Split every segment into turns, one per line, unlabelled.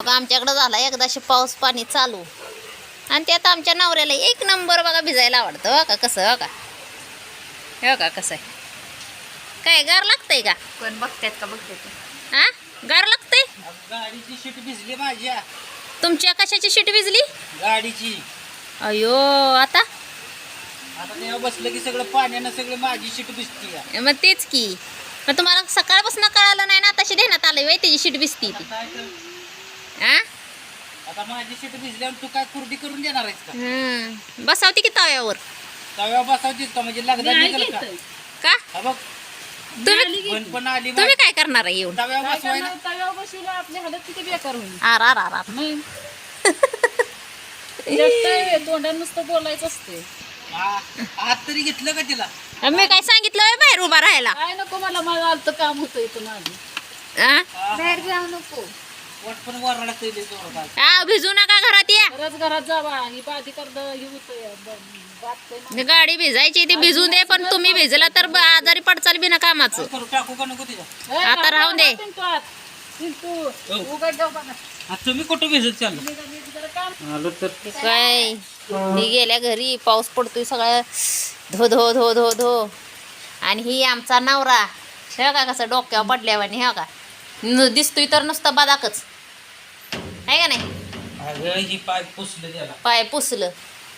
बघा आमच्याकडं झाला एकदाशी पाऊस पाणी चालू. आणि त्यात आमच्या नवऱ्याला एक नंबर बघा भिजायला आवडतं हो का? कसं हो का? हो का कसं आहे? काय गार लागतंय का?
कोण बघतात का बघतात
हा गार लागतंय?
गाडीची शीट भिजली माझ्या.
तुमच्या कशाची शीट भिजली?
गाडीची.
अयो आता?
आता तेव्हा बसलं की सगळं पाण्यानं सगळं माझी शीट भिजती
मग तेच की. मग तुम्हाला सकाळपासून कळालं नाही ना तशी देण्यात आलं वय त्याची शीट भिजती ती.
काय तर
हा?
आता माझी भिजल्यावर तू काय कुरडी करून देणार आहेस का?
हम्म. बसावती की तव्यावर?
तव्या बसावतीस का? म्हणजे लगदा निघल का
का?
हा बघ.
तुम्ही
पण पण आली
तुम्ही काय करणार आहे येऊन?
तव्या बसवायला
तव्यावर बसवलं आपली हालत किती बेकार होईल.
आर आर आर आर.
मग? जास्त तोंडात नुसतं बोलायचं असते.
हात तरी घेतलं का तिला?
मी काय सांगितलं होय बाहेर उभा राहायला?
काय नको मला माझं आलतं काम होतं इथं माझं
हा?
बाहेर जाऊ नको.
वाट पण वरडा तरी जोरात
हा, भिजू नका घरात या.
घरात जावा ही बाधी हे
गाडी भिजायची ती भिजून दे पण तुम्ही भिजला तर ब- आजारी पडचाल बिना कामाचं.
करू टाकू का नको तिला?
आता राहून दे.
तू उघड जाऊ बघा
आता तुम्ही कुठं भिजत चाललो?
निघा, निघ जरा काम
आलो तर.
काय? मी गेल्या घरी पाऊस पडतोय सगळं. धो धो धो धो धो. आणि ही आमचा नवरा. हे का कसं डोक्यावर पडल्यावानी हे का न- दिसतोय तर नुसतं बदाकच. आहे का नाही?
अगं ही पाय पुसलं त्याला.
पाय पुसलं.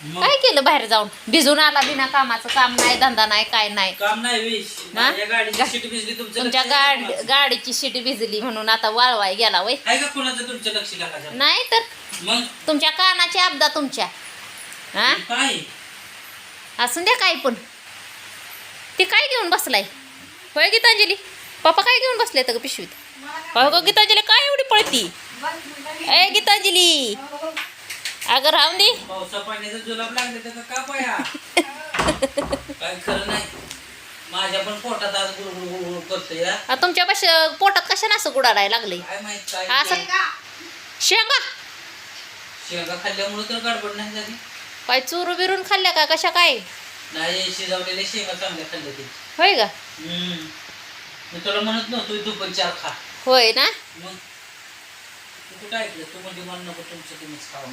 मग?
काय केलं बाहेर जाऊन? भिजून आला बिना कामाचं काम नाही धंदा नाही काय नाही.
काम नाही विश
हा?
माझ्या गाडीची शीट भिजली तुमचं
तुमच्या
लक्ष
गाड
का
गाडीची शीट भिजली म्हणून आता वाळवाय गेला वय.
आहे का कोणाचं तुमचं लक्ष लागायचं?
नाही तर.
मग?
तुमच्या कानाची अपदा तुमच्या. हा?
काय?
असून द्या काय पण. ते काय घेऊन बसलाय? होय गीतांजली? पप्पा काय घेऊन बसले तर पिशवीत? हो गं गीतांजली काय एवढी पळती? ए गीतांजली. अगं राहून दे.
पावसा पाण्याचा जुलाब लागले तर का पाया काय खरं नाही. माझ्या पण पोटात आज गुळगुळ गुळगुळ करतोय.
आ, तुमच्या पाश पोटात कशा असं गुडाडायला लागलंय?
काय माहीत काय
असं
ते.
शेंगा?
शेंगा खाल्ल्यामुळे तर गडबड नाही झाली.
काय चुरू बिरून खाल्ल्या का? कशा काय?
नाही शिजवलेले शेंगा चांगल्या खाल्ल्या ते.
होय का?
हम्म. मी तुला म्हणत नव्हतो तू पण चार खा.
होय ना?
मग? कुठं ऐकलं? तू म्हणजे नको तुमचं तुम्हीच खावा.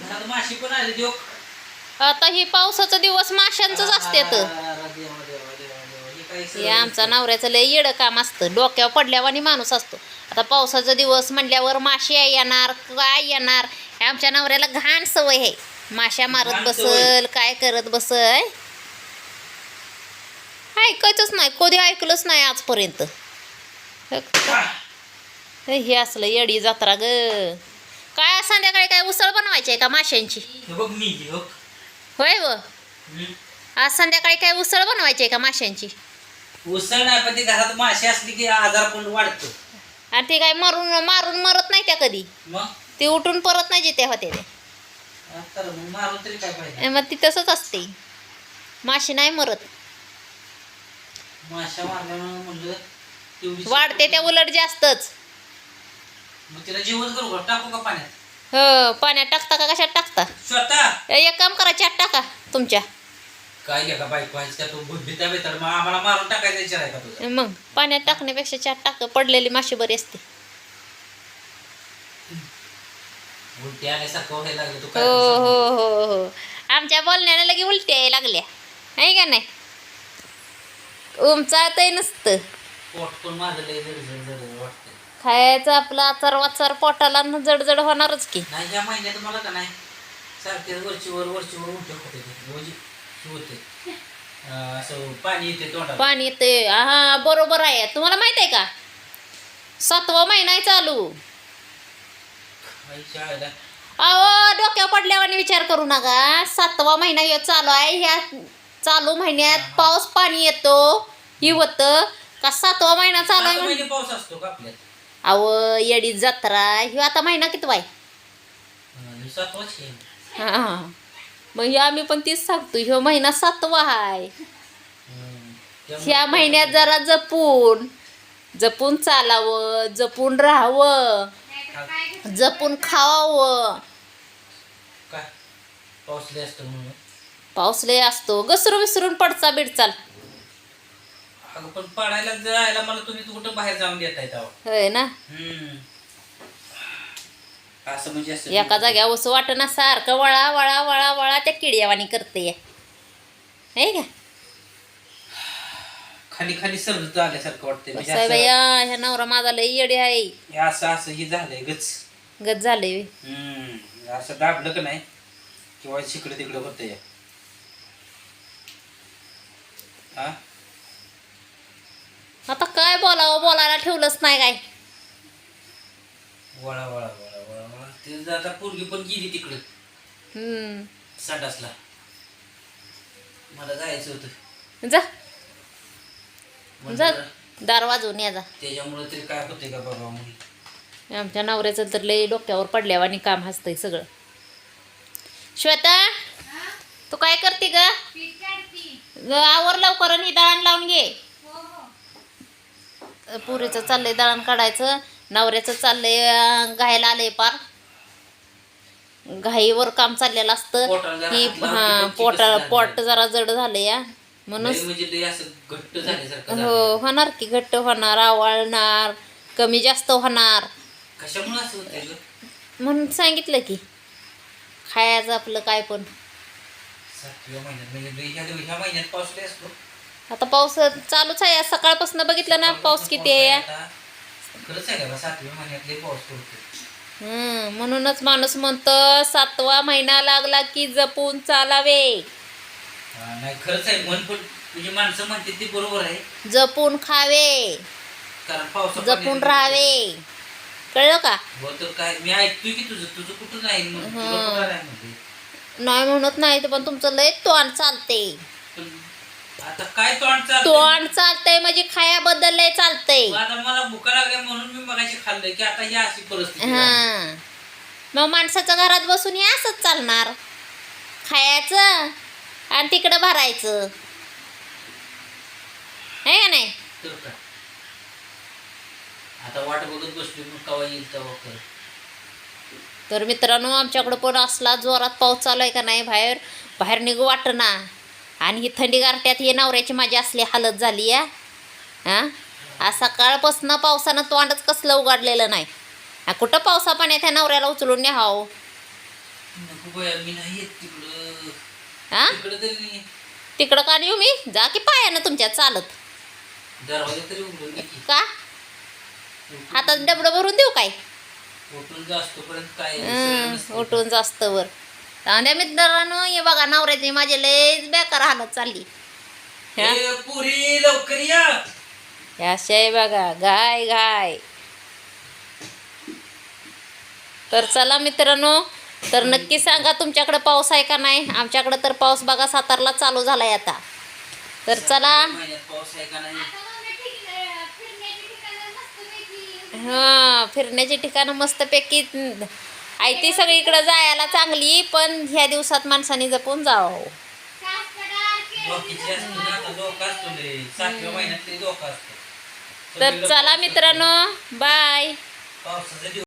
घरात माशी पण आली देव.
आता हे पावसाचा दिवस माशांचंच असते तर हे आमचा नवऱ्याचं लय येडं काम असतं. डोक्यावर पडल्यावानी माणूस असतो. आता पावसाचा दिवस म्हणल्यावर माशी आहे येणार काय येणार. हे आमच्या नवऱ्याला घाण सवय आहे. माश्या मारत
घाण
बसल काय करत बसल. ऐकायचंच नाही. कधी ऐकलंच नाही आजपर्यंत. हे असलं येडी जत्रा ग. काय संध्याकाळी काय उसळ बनवायची आहे का माशांची?
बघ मी हो
होय व. आज संध्याकाळी काय उसळ बनवायची आहे का माशांची?
उसळ नाही पण ती घरात माशी असली की आजार पण वाढतो.
आणि ते काय मारून मारून मरत नाही त्या कधी?
मग?
ते उठून परत नाही जिते होते ते
तर मग मारून तरी काय पाहिजे
मग ती तसंच असते. माशी नाही मरत.
माशा मारल्यामुळे म्हणलं तेवढी
वाढते त्या उलट जास्तच.
मग तिला जीवन करू का? टाकू का पाण्यात?
हो पाण्यात टाकता का? कशात टाकता?
स्वतः?
ए, एक काम करा चाट टाका तुमच्या.
काय घ्या का का? तू मग आम्हाला मारून टाकायचा विचार आहे का तुझा?
मग पाण्यात टाकण्यापेक्षा चाट टाक. पडलेली माशी बरी असते.
उलटी आल्यासारखं व्हायला लागलं तू
हो
काय
हो
करशील?
हो हो आमच्या बोलण्याला लगे उलट्या यायला लागल्या. आहे का नाही? उमचाळतही नसतं.
पोट पण माझं लय जड जड जड वाटतं
खायचं आपलं आचार वाचार पोटाला न जडजड होणारच की.
नाही या महिन्यात मला का नाही? सारखे वरची वर वरची वर उलटे होते ते. रोज होते. अं, असं पाणी येते तोंडाला.
पाणी येते. हा बरोबर आहे. तुम्हाला माहीत आहे का? सातवा महिना आहे चालू.
आईच्या आईला
अहो डोक्यावर पडल्यावर विचार करू नका. सातवा महिना हे चालू आहे. ह्या चालू महिन्यात पाऊस पाणी येतो. ही होतं का सातवा महिना चालू आहे
सात
म्हण-
महिने पाऊस असतो का आपल्यात?
अहो येडी जत्रा ही आता महिना किती वाय. हा मग हे आम्ही पण तीच सांगतो ह्यो महिना सातवा आहे ह्या महिन्यात जरा जपून जपून चालावं जपून राहावं जपून खावावं.
पाऊस लय असतो
घसरू विसरून पडचा बिडचाल
अगं पण पाडायला जायला मला तुम्ही कुठं बाहेर जाऊन देताय तेव्हा?
होय ना?
हम्म. असं म्हणजे असं.
एका जाग्यावर असं वाटना सारखं वळा वळा वळा वळा त्या किड्यावानी करते. आहे का?
खाली खाली सरत आल्यासारखं वाटतंय. म्हणजे असं
बाया ह्या नवरा माझा लई येडे आहे.
हे असं असं हे झालंय गच.
गत झाले
हम्म. असं दाबलं का नाही? किंवा शिकडे तिकडे होतंय. हा?
आता काय बोलावं बोलायला ठेवलंच नाही काय.
वळा वळा वळा वळा वळा. ते जर आता पोरगी पण गेली तिकडं.
हम्म.
संडासला. मला जायचं होतं.
जा. दार वाजवून या जा.
त्याच्यामुळे तरी काय होतंय का बाबा मुली
आमच्या नवऱ्याचं तर लई डोक्यावर पडल्यावानी काम हसतंय सगळं. श्वेता तू काय करते ग? ग, आवर लवकर आणि लावून घे. पुरीचं चाललंय दळण काढायचं नवऱ्याचं चाललंय घायला आलंय पार. घाईवर काम चाललेलं असतं.
जरा
ही हा पोट? पोट जरा जड झालं या म्हणून
म्हणजे लय असं घट्ट झाल्यासारखं
हो. होणार की घट्ट होणार आवळणार कमी जास्त होणार. म्हणून सांगितलं की खायचं आपलं काय पण. आता पाऊस चालूच आहे. सकाळपासून बघितलं ना पाऊस किती आहे हम्म, म्हणूनच माणूस म्हणतो सातवा महिना लागला की जपून चालावे.
नाही खरंच आहे. मन पण म्हणजे माणसं म्हणते ते बरोबर आहे.
जपून खावे.
कारण पावसा
जपून राहावे. कळलं का?
तर काय मी ऐकतोय की तुझं तुझं कुठं नाही मग तुला. कुठं नाही
नाही म्हणत नाही पण तुमचं लय तोंड चालते.
पण आता काय तोंड चालतंय?
तोंड चालतंय म्हणजे खायाबद्दल लय चालतंय.
आता मला भुका लागल्या म्हणून मी मगाशी खाल्लंय की आता ही अशी परिस्थिती झाली.
हा. मग माणसाच्या घरात बसून हे असंच चालणार. खायचं आणि तिकडं भरायचं. आहे का नाही?
तर काय? आता वाट बघत बसली मग कवा येईल तेव्हा कर
तर मित्रांनो आमच्याकडं पण असला जोरात पाऊस चालू आहे का नाही बाहेर बाहेर निघू वाटना आणि ही थंडी गारट्यात ही नवऱ्याची माझी असली हालत झाली या हां? आज सकाळपासून पावसानं तोंडच कसलं उघडलेलं नाही. हा, कुठं पावसा पाण्यात ह्या नवऱ्याला उचलून
तिकडं.
हां?
तिकडं
का येऊ मी? जा की पायानं तुमच्या चालत.
की.
हातात डबडं भरून देऊ काय? हं. उठून जास्त वर त्या मित्रांनो हे बघा नवऱ्याची माझी लयच बेकार हालत चालली.
ए, पुरी लवकर या.
अशाय बघा गाय गाय तर चला मित्रांनो तर नक्की सांगा तुमच्याकडे पाऊस आहे का नाही? आमच्याकडे तर पाऊस बघा सातारला चालू झालाय आता. तर चला.
महिन्यात पाऊस आहे का नाही?
हां फिरण्याची ठिकाणं मस्तपैकी आहे ती सगळीकडे जायला चांगली पण ह्या दिवसात माणसाने जपून जावं. तर चला मित्रांनो बाय.